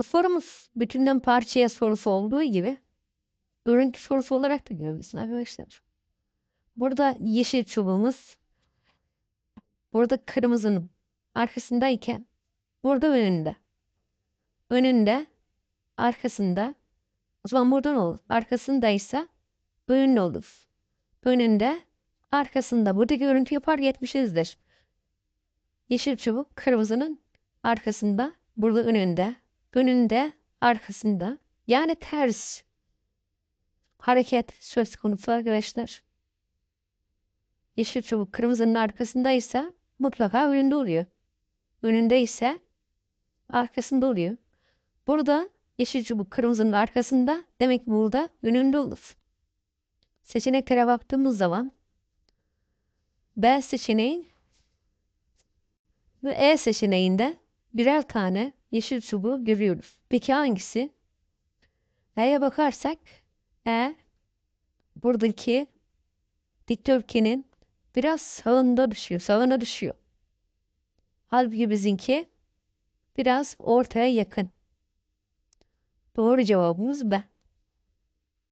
Sorumuz bütünden parçaya sorusu olduğu gibi örüntü sorusu olarak da görebilirsin arkadaşlar. Burada yeşil çubuğumuz burada kırmızının arkasındayken burada önünde. Önünde arkasında o zaman buradan olur. Arkasındaysa önünde olur. Önünde arkasında burada görüntü yapar 70'izdir. Yeşil çubuk kırmızının arkasında burada önünde önünde arkasında yani ters hareket söz konusu arkadaşlar. Yeşil çubuk kırmızının arkasındaysa mutlaka önünde oluyor. Önünde ise arkasında oluyor. Burada yeşil çubuk kırmızının arkasında demek burada önünde olur. Seçeneklere baktığımız zaman B seçeneği ve E seçeneğinde birer tane yeşil çubuğu görüyoruz. Peki hangisi? E'ye bakarsak E buradaki dikdörtgenin biraz sağında düşüyor, sağına düşüyor. Halbuki bizimki biraz ortaya yakın. Doğru cevabımız B.